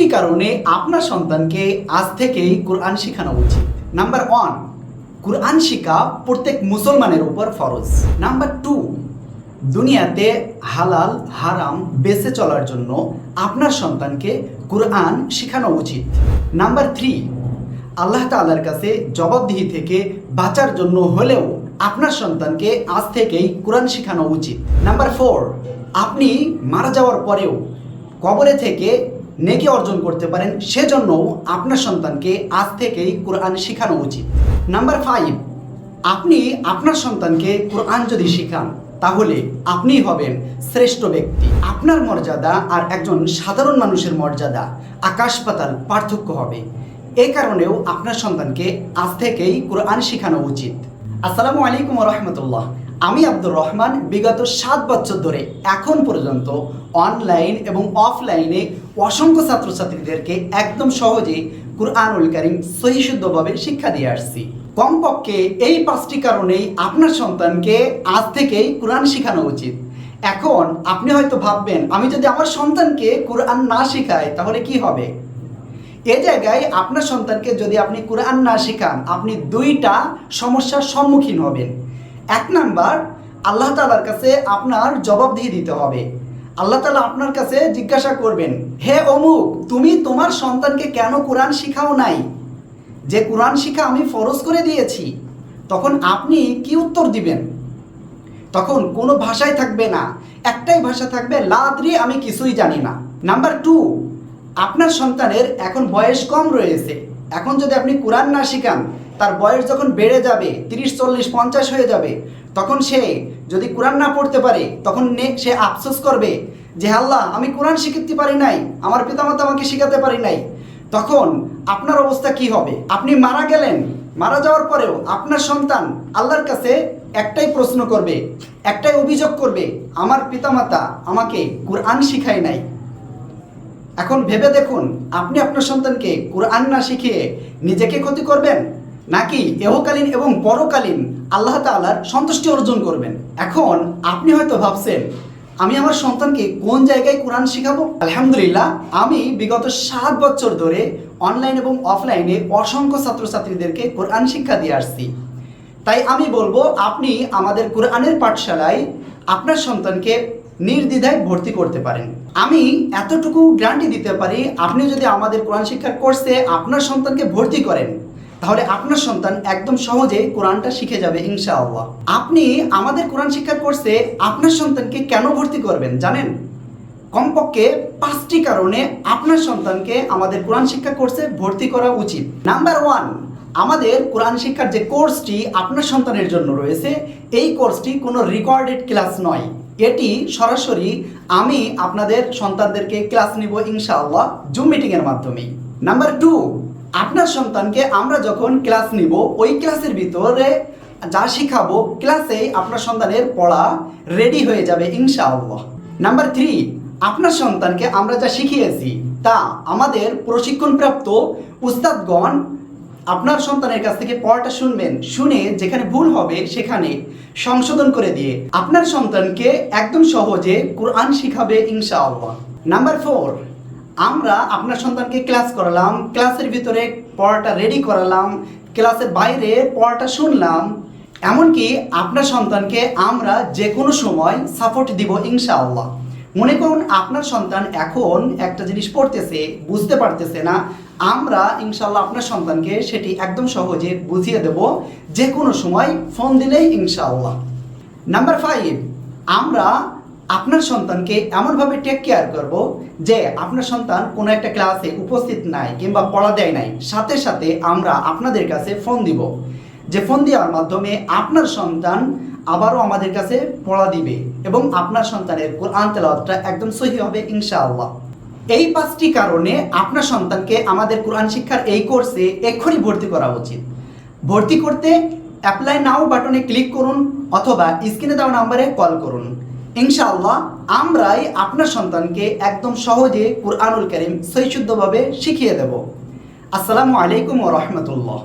পাঁচটি কারণে আপনার সন্তানকে আজ থেকেই কোরআন শেখানো উচিত। নাম্বার ওয়ান কোরআন শিখা প্রত্যেক মুসলমানের উপর ফরজ। নাম্বার টু দুনিয়াতে হালাল, হারাম বেঁচে চলার জন্য আপনার সন্তানকে কোরআন শেখানো উচিত। নাম্বার থ্রি আল্লাহ তাআলার কাছে জবাবদিহি থেকে বাঁচার জন্য হলেও আপনার সন্তানকে আজ থেকেই কোরআন শেখানো উচিত। নাম্বার ফোর আপনি মারা যাওয়ার পরেও কবরে থেকে নেকি অর্জন করতে পারেন সেজন্য আপনার সন্তানকে আজ থেকেই কোরআন শেখানো উচিত। নাম্বার ফাইভ আপনি আপনার সন্তানকে কোরআন যদি শেখান, তাহলে আপনি হবেন শ্রেষ্ঠ ব্যক্তি। আপনার মর্যাদা আর একজন সাধারণ মানুষের মর্যাদা আকাশ পাতাল পার্থক্য হবে। এ কারণেও আপনার সন্তানকে আজ থেকেই কোরআন শেখানো উচিত। আসসালামু আলাইকুম রহমতুল্লাহ। আমি আব্দুর রহমান বিগত সাত বছর ধরে এখন পর্যন্ত অনলাইন এবং অফলাইনে অসংখ্য ছাত্রছাত্রীদেরকে একদম সহজে কুরআনুল কারিম সহিশুদ্ধভাবে শিক্ষা দিয়ে আসছি। কমপক্ষে এই পাঁচটি কারণেই আপনার সন্তানকে আজ থেকেই কোরআন শেখানো উচিত। এখন আপনি হয়তো ভাববেন, আমি যদি আমার সন্তানকে কোরআন না শেখাই, তাহলে কি হবে? এ জায়গায় আপনার সন্তানকে যদি আপনি কোরআন না শেখান, আপনি দুইটা সমস্যার সম্মুখীন হবেন। এক নাম্বার, আল্লাহ তালার কাছে আপনার জবাবদিহি দিতে হবে। আল্লাহ তালা আপনার কাছে জিজ্ঞাসা করবেন, হে অমুক, তুমি তোমার সন্তানকে কেন কোরআন শিখাও নাই? যে কোরআন শিখা আমি ফরজ করে দিয়েছি, তখন আপনি কি উত্তর দিবেন? তখন কোনো ভাষাই থাকবে না। একটাই ভাষা থাকবে, লাদ্রি, আমি কিছুই জানি না। নাম্বার টু, আপনার সন্তানের এখন বয়স কম রয়েছে। এখন যদি আপনি কোরআন না শিখান তার বয়স যখন বেড়ে যাবে, তিরিশ, চল্লিশ, পঞ্চাশ হয়ে যাবে, তখন সে যদি কোরআন না পড়তে পারে, তখন সে আফসোস করবে যে, আল্লাহ, আমি কোরআন শিখতে পারি নাই, আমার পিতামাতা আমাকে শিখাতে পারি নাই। তখন আপনার অবস্থা কি হবে? আপনি মারা গেলেন, মারা যাওয়ার পরেও আপনার সন্তান আল্লাহর কাছে একটাই প্রশ্ন করবে, একটাই অভিযোগ করবে, আমার পিতামাতা আমাকে কোরআন শিখায় নাই। এখন ভেবে দেখুন, আপনি আপনার সন্তানকে কোরআন না শিখিয়ে নিজেকে ক্ষতি করবেন? নাকি এহকালীন এবং পরকালীন আল্লাহ তাআলার সন্তুষ্টি অর্জন করবেন? এখন আপনি হয়তো ভাবছেন, আমি আমার সন্তানকে কোন জায়গায় কোরআন শিখাবো? আলহামদুলিল্লাহ, আমি বিগত সাত বছর ধরে অনলাইন এবং অফলাইনে অসংখ্য ছাত্রছাত্রীদেরকে কোরআন শিক্ষা দিয়ে আসছি। তাই আমি বলব, আপনি আমাদের কোরআনের পাঠশালায় আপনার সন্তানকে নির্দ্বিধায় ভর্তি করতে পারেন। আমি এতটুকু গ্যারান্টি দিতে পারি, আপনি যদি আমাদের কোরআন শিক্ষার কোর্সে আপনার সন্তানকে ভর্তি করেন তাহলে আপনার সন্তান একদম সহজে কোরআনটা শিখে যাবে, ইনশাআল্লাহ। আপনি আমাদের কোরআন শিক্ষার কোর্সে আপনার সন্তানকে কেন ভর্তি করবেন, জানেন? কমপক্ষে পাঁচটি কারণে আপনার সন্তানকে আমাদের কোরআন শিক্ষা কোর্সে ভর্তি করা উচিত। নাম্বার ওয়ান, আমাদের কোরআন শিক্ষার যে কোর্সটি আপনার সন্তানের জন্য রয়েছে, এই কোর্সটি কোনো রেকর্ডেড ক্লাস নয়। এটি সরাসরি আমি আপনাদের সন্তানদেরকে ক্লাস নিব, ইনশাআল্লাহ জুম মিটিংয়ের মাধ্যমে নাম্বার টু আপনার সন্তানকে আমরা যখন ক্লাস নিব, ওই ক্লাসের ভিতরে যা শিখাবো ক্লাসেই আপনার সন্তানের পড়া রেডি হয়ে যাবে, ইনশাআল্লাহ। নাম্বার থ্রি আপনার সন্তানকে আমরা যা শিখিয়েছি, তা আমাদের প্রশিক্ষণপ্রাপ্ত উস্তাদগণ আপনার সন্তানের কাছ থেকে পড়াটা শুনবেন, শুনে যেখানে ভুল হবে সেখানে সংশোধন করে দিয়ে আপনার সন্তানকে একদম সহজে কোরআন শিখাবে, ইনশাআল্লাহ। নাম্বার ফোর আমরা আপনার সন্তানকে ক্লাস করালাম ক্লাসের ভিতরে পড়াটা রেডি করালাম ক্লাসের বাইরে পড়াটা শুনলাম, এমনকি আপনার সন্তানকে আমরা যে কোনো সময় সাপোর্ট দিব ইনশাআল্লাহ। মনে করুন আপনার সন্তান এখন একটা জিনিস পড়তেছে, বুঝতে পারতেছে না, আমরা ইনশাল্লাহ আপনার সন্তানকে সেটি একদম সহজে বুঝিয়ে দেব যে কোনো সময় ফোন দিলেই ইনশাআল্লাহ। নাম্বার ফাইভ আমরা আপনার সন্তানকে এমনভাবে টেক কেয়ার করব যে আপনার সন্তান কোনো একটা ক্লাসে উপস্থিত নাই কিংবা পড়া দেয় নাই। সাথে সাথে আমরা আপনাদের কাছে ফোন দিব। যে ফোন দেওয়ার মাধ্যমে আপনার সন্তান আবারও আমাদের কাছে পড়া দিবে এবং আপনার সন্তানের কোরআন তেলাওয়াতটা একদম সহি হবে ইনশাআল্লাহ। এই পাঁচটি কারণে আপনার সন্তানকে আমাদের কোরআন শিক্ষার এই কোর্সে এক্ষুনি ভর্তি করা উচিত। ভর্তি করতে অ্যাপ্লাই নাও বাটনে ক্লিক করুন অথবা স্ক্রিনে দেওয়া নাম্বারে কল করুন। ইনশাআল্লাহ, আমরাই আপনার সন্তানকে একদম সহজে কুরআনুল করিম সৈশুদ্ধভাবে শিখিয়ে দেব। আসসালামু আলাইকুম ও রহমতুল্লাহ।